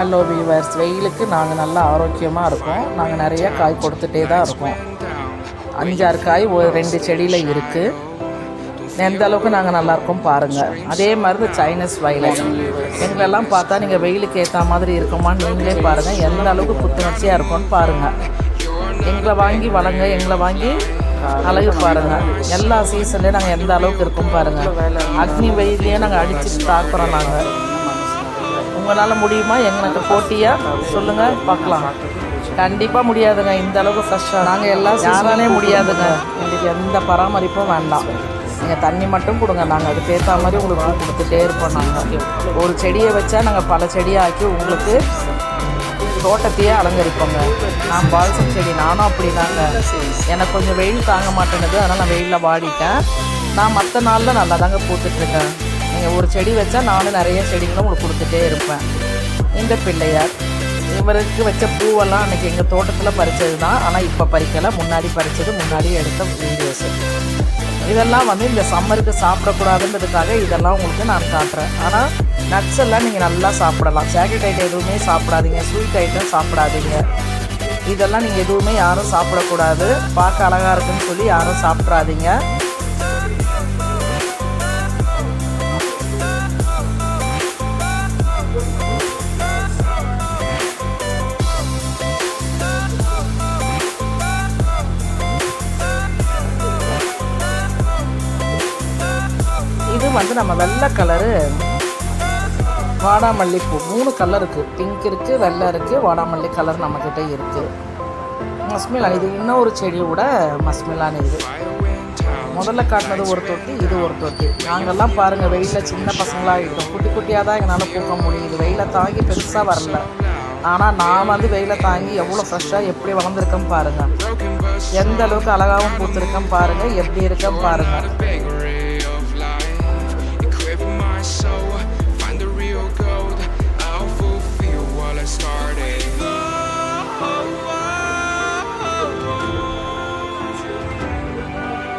Hello viewers வெயிலுக்கு நாங்கள் நல்லா ஆரோக்கியமாக இருக்கோம். நாங்கள் நிறைய காய் கொடுத்துட்டே தான் இருக்கோம். அஞ்சாறு காய் ஒரு ரெண்டு செடியில் இருக்குது எந்த அளவுக்கு நாங்கள் நல்லா இருக்கோம் பாருங்கள் அதே மாதிரி இந்த சைனஸ் வயலட் எங்களெல்லாம் பார்த்தா நீங்கள் வெயிலுக்கு ஏற்ற மாதிரி இருக்குமான்னு நீங்களே பாருங்கள் எந்த அளவுக்கு புத்துணர்ச்சியாக இருக்கும்னு பாருங்கள் எங்களை வாங்கி வளங்க எங்களை வாங்கி அழகு பாருங்கள் எல்லா சீசன்லேயும் நாங்கள் எந்த அளவுக்கு இருக்கோம் பாருங்கள் அக்னி வெயிலையே நாங்கள் அடித்து தாக்குறோம் நாங்கள் உங்களால் முடியுமா? எங்களுக்கு போட்டியாக சொல்லுங்கள் பார்க்கலாம். கண்டிப்பாக முடியாதுங்க. இந்த அளவுக்கு ஃப்ரெஷ்ஷாக நாங்கள் எல்லாம் யாராலே முடியாதுங்க. எங்களுக்கு எந்த பராமரிப்பும் வேண்டாம். நீங்கள் தண்ணி மட்டும் கொடுங்க. நாங்கள் அதுக்கு ஏற்ற மாதிரி உங்களுக்கு கொடுத்துட்டே இருப்போம் நாங்கள் ஒரு செடியை வச்சா நாங்கள் பல செடியை ஆக்கி உங்களுக்கு தோட்டத்தையே அலங்கரிப்போங்க. நான் பால்சம் செடி நானும் அப்படிதாங்க. எனக்கு கொஞ்சம் வெயில் தாங்க மாட்டேனுது அதனால் நான் வெயிலில் வாடிட்டேன். நான் மற்ற நாளில் நல்லா தாங்க பூத்துட்ருக்கேன் நீங்கள் ஒரு செடி வச்சா நானும் நிறைய செடிகளும் உங்களுக்கு கொடுத்துட்டே இருப்பேன். இந்த பிள்ளையார் இவருக்கு வச்ச பூவெல்லாம் அன்றைக்கி எங்கள் தோட்டத்தில் பறித்தது தான் ஆனால் இப்போ பறிக்கலை. முன்னாடி பறித்தது முன்னாடி எடுத்த வீடியோஸ். இதெல்லாம் வந்து இந்த சம்மருக்கு சாப்பிடக்கூடாதுன்றதுக்காக இதெல்லாம் உங்களுக்கு நான் காட்டுறேன். ஆனால் நட்ஸ் எல்லாம் நீங்கள் நல்லா சாப்பிடலாம். சாக்லேட் ஐட்டம் எதுவுமே சாப்பிடாதீங்க. ஸ்வீட் ஐட்டம் சாப்பிடாதீங்க. இதெல்லாம் நீங்கள் எதுவுமே யாரும் சாப்பிடக்கூடாது. பார்க்க அழகாக இருக்குன்னு சொல்லி யாரும் சாப்பிட்றாதீங்க இது வந்து நம்ம வெள்ளை கலரு வாடாமல்லி பூ. மூணு கலர் இருக்குது பிங்க் இருக்குது வெள்ளை இருக்குது வாடாமல்லி கலர் நம்மக்கிட்ட இருக்குது மஸ்மிலான் இது இன்னொரு செடியோட மஸ்மிலான் இது. முதல்ல காட்டினது ஒரு தொட்டி இது ஒரு தொட்டி. நாங்கள்லாம் பாருங்கள் வெயிலில் சின்ன பசங்களாகிட்டோம் குட்டி குட்டியாக தான் எங்களால் பூக்க முடியுது. வெயிலை தாங்கி பெருசாக வரல. ஆனால் நான் வந்து வெயிலை தாங்கி எவ்வளோ ஃப்ரெஷ்ஷாக எப்படி வளர்ந்துருக்கேன் பாருங்கள் எந்த அளவுக்கு அழகாகவும் பூத்திருக்கேன் பாருங்கள் எப்படி இருக்கேன் பாருங்கள் my soul.